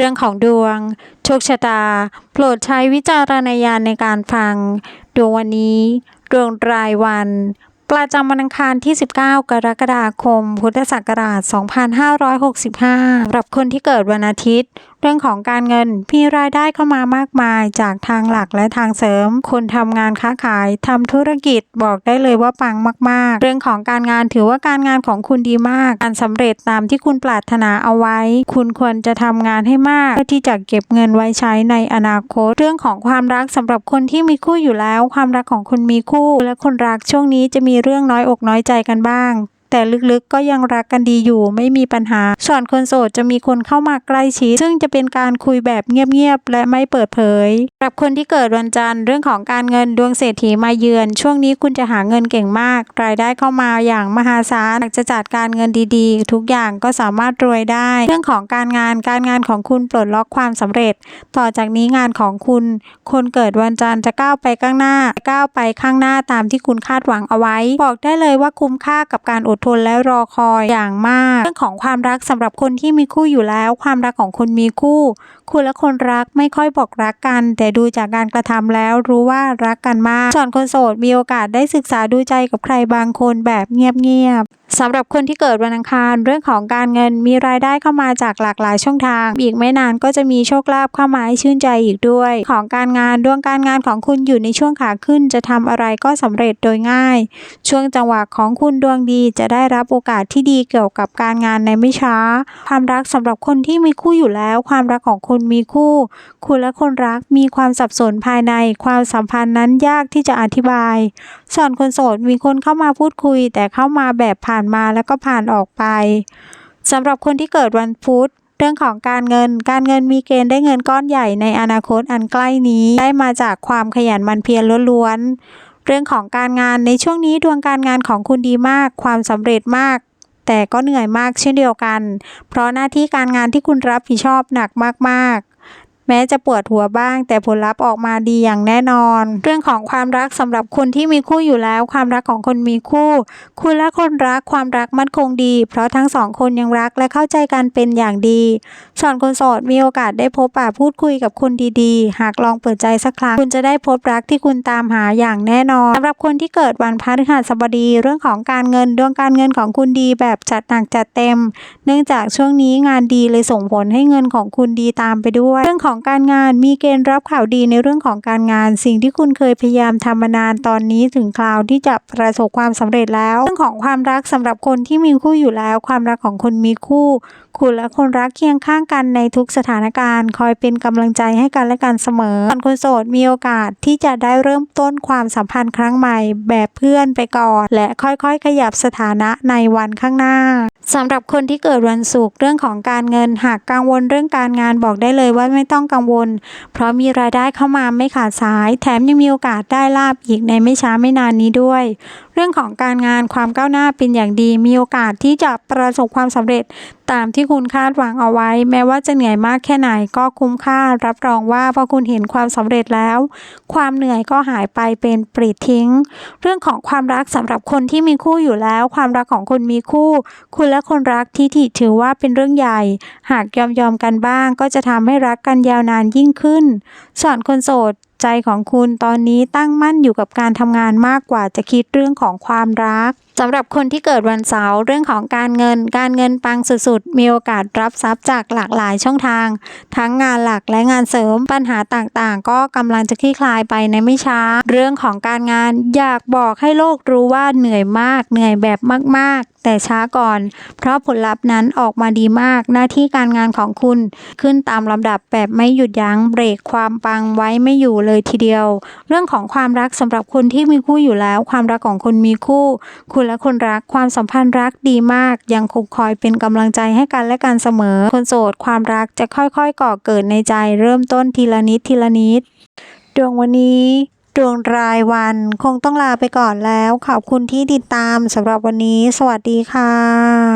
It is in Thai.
เรื่องของดวง โชคชะตา โปรดใช้วิจารณญาณในการฟัง ดวงวันนี้ ดวงรายวัน ประจำวันอังคารที่ 19 กรกฎาคม พุทธศักราช 2565สำหรับคนที่เกิดวันอาทิตย์เรื่องของการเงินมีรายได้เข้ามามากมายจากทางหลักและทางเสริมคนทำงานค้าขายทำธุรกิจบอกได้เลยว่าปังมาก ๆ เรื่องของการงานถือว่าการงานของคุณดีมาก การสำเร็จตามที่คุณปรารถนาเอาไว้ คุณควรจะทำงานให้มาก เพื่อที่จะเก็บเงินไว้ใช้ในอนาคต เรื่องของความรักสำหรับคนที่มีคู่อยู่แล้ว ความรักของคุณมีคู่ และคนรักช่วงนี้จะมีเรื่องน้อยอกน้อยใจกันบ้าง แต่ลึกๆก็ยังรักกันดีอยู่ไม่มีปัญหา ส่วนคนโสดจะมีคนเข้ามาใกล้ชิด ซึ่งจะเป็นการคุยแบบเงียบๆและไม่เปิดเผยสำหรับคนที่เกิดวันจันทร์เรื่องของการเงินดวงเศรษฐีมาเยือน ช่วงนี้คุณจะหาเงินเก่งมาก รายได้เข้ามาอย่างมหาศาลจะจัดการเงินดีๆ ทุกอย่างก็สามารถรวยได้ เรื่องของการงานการงานของคุณปลดล็อกความสำเร็จ ต่อจากนี้งานของคุณ คนเกิดวันจันทร์จะก้าวไปข้างหน้าก้าวไปข้างหน้าตามที่คุณคาดหวังเอาไว้ บอกได้เลยว่าคุ้มค่ากับการอดทนและรอคอยอย่างมาก เรื่องของความรักสำหรับคนที่มีคู่อยู่แล้ว ความรักของคนมีคู่ คุณและคนรักไม่ค่อยบอกรักกัน แต่ดูจากการกระทำแล้วรู้ว่ารักกันมากส่วนคนโสดมีโอกาสได้ศึกษาดูใจกับใครบางคนแบบเงียบๆ สำหรับคนที่เกิดวันอังคารเรื่องของการเงินมีรายได้เข้ามาจากหลากหลายช่องทาง อีกไม่นานก็จะมีโชคลาภเข้ามาให้ชื่นใจอีกด้วย ของการงานดวงการงานของคุณอยู่ในช่วงขาขึ้น จะทำอะไรก็สำเร็จโดยง่าย ช่วงจังหวะของคุณดวงดีจะได้รับโอกาสที่ดีเกี่ยวกับการงานในไม่ช้า ความรักสำหรับคนที่มีคู่อยู่แล้ว ความรักของคุณมีคู่ คุณและคนรักมีความสับสนภายใน ความสัมพันธ์นั้นยากที่จะอธิบายส่วนคนโสดมีคนเข้ามาพูดคุย แต่เข้ามาแบบผ่านมาแล้วก็ผ่านออกไปสำหรับคนที่เกิดวันพุธเรื่องของการเงิน การเงินมีเกณฑ์ได้เงินก้อนใหญ่ในอนาคตอันใกล้นี้ ได้มาจากความขยันหมันเพียรล้วนๆ เรื่องของการงานในช่วงนี้ดวงการงานของคุณดีมาก ความสำเร็จมาก แต่ก็เหนื่อยมากเช่นเดียวกัน เพราะหน้าที่การงานที่คุณรับผิดชอบหนักมากๆ แม้จะปวดหัวบ้าง แต่ผลลัพธ์ออกมาดีอย่างแน่นอน เรื่องของความรักสำหรับคนที่มีคู่อยู่แล้ว ความรักของคนมีคู่ คุณและคนรักความรักมั่นคงดี เพราะทั้งสองคนยังรักและเข้าใจกันเป็นอย่างดีส่วนคนโสดมีโอกาสได้พบปะพูดคุยกับคนดีๆ หากลองเปิดใจสักครั้ง คุณจะได้พบรักที่คุณตามหาอย่างแน่นอนสำหรับคนที่เกิดวันพฤหัสบดี เรื่องของการเงินดวงการเงินของคุณดีแบบจัดหนักจัดเต็ม เนื่องจากช่วงนี้งานดีเลยส่งผลให้เงินของคุณดีตามไปด้วย เรื่องของการงานมีเกณฑ์รับข่าวดีในเรื่องของการงาน สิ่งที่คุณเคยพยายามทำมานานตอนนี้ถึงคราวที่จะประสบความสำเร็จแล้ว เรื่องของความรักสำหรับคนที่มีคู่อยู่แล้ว ความรักของคนมีคู่ คุณและคนรักเคียงข้างกันในทุกสถานการณ์ คอยเป็นกำลังใจให้กันและกันเสมอส่วนคนโสดมีโอกาสที่จะได้เริ่มต้นความสัมพันธ์ครั้งใหม่ แบบเพื่อนไปก่อน และค่อยๆ ขยับสถานะในวันข้างหน้าสำหรับคนที่เกิดวันศุกร์เรื่องของการเงินหากกังวลเรื่องการงานบอกได้เลยว่าไม่ต้องกังวล เพราะมีรายได้เข้ามาไม่ขาดสาย แถมยังมีโอกาสได้ลาบอีกในไม่ช้าไม่นานนี้ด้วย เรื่องของการงานความก้าวหน้าเป็นอย่างดี มีโอกาสที่จะประสบความสำเร็จ ตามที่คุณคาดหวังเอาไว้ แม้ว่าจะเหนื่อยมากแค่ไหนก็คุ้มค่า รับรองว่าพอคุณเห็นความสำเร็จแล้ว ความเหนื่อยก็หายไปเป็นปลิดทิ้ง เรื่องของความรักสำหรับคนที่มีคู่อยู่แล้ว ความรักของคนมีคู่ คุณและคนรักที่ถิถือว่าเป็นเรื่องใหญ่ หากยอมยอมกันบ้าง ก็จะทำให้รักกันยาวนานยิ่งขึ้นส่วนคนโสดใจของคุณตอนนี้ตั้งมั่นอยู่กับการทำงานมากกว่าจะคิดเรื่องของความรักสำหรับคนที่เกิดวันเสาร์เรื่องของการเงิน การเงินปังสุดๆ มีโอกาสรับทรัพย์จากหลากหลายช่องทาง ทั้งงานหลักและงานเสริมปัญหาต่างๆ ก็กำลังจะคลี่คลายไปในไม่ช้า เรื่องของการงานอยากบอกให้โลกรู้ว่าเหนื่อยมาก เหนื่อยแบบมากๆ แต่ช้าก่อน เพราะผลลัพธ์นั้นออกมาดีมากหน้าที่การงานของคุณ ขึ้นตามลำดับแบบไม่หยุดยั้งเบรกความปังไว้ไม่อยู่เลยทีเดียว เรื่องของความรักสำหรับคนที่มีคู่อยู่แล้ว ความรักของคนมีคู่ คุณและคนรักความสัมพันธ์รักดีมาก ยังคงคอยเป็นกำลังใจให้กันและกันเสมอ คนโสดความรักจะค่อยๆก่อเกิดในใจ เริ่มต้นทีละนิดทีละนิดดวงวันนี้ดวงรายวันคงต้องลาไปก่อนแล้ว ขอบคุณที่ติดตามสำหรับวันนี้ สวัสดีค่ะ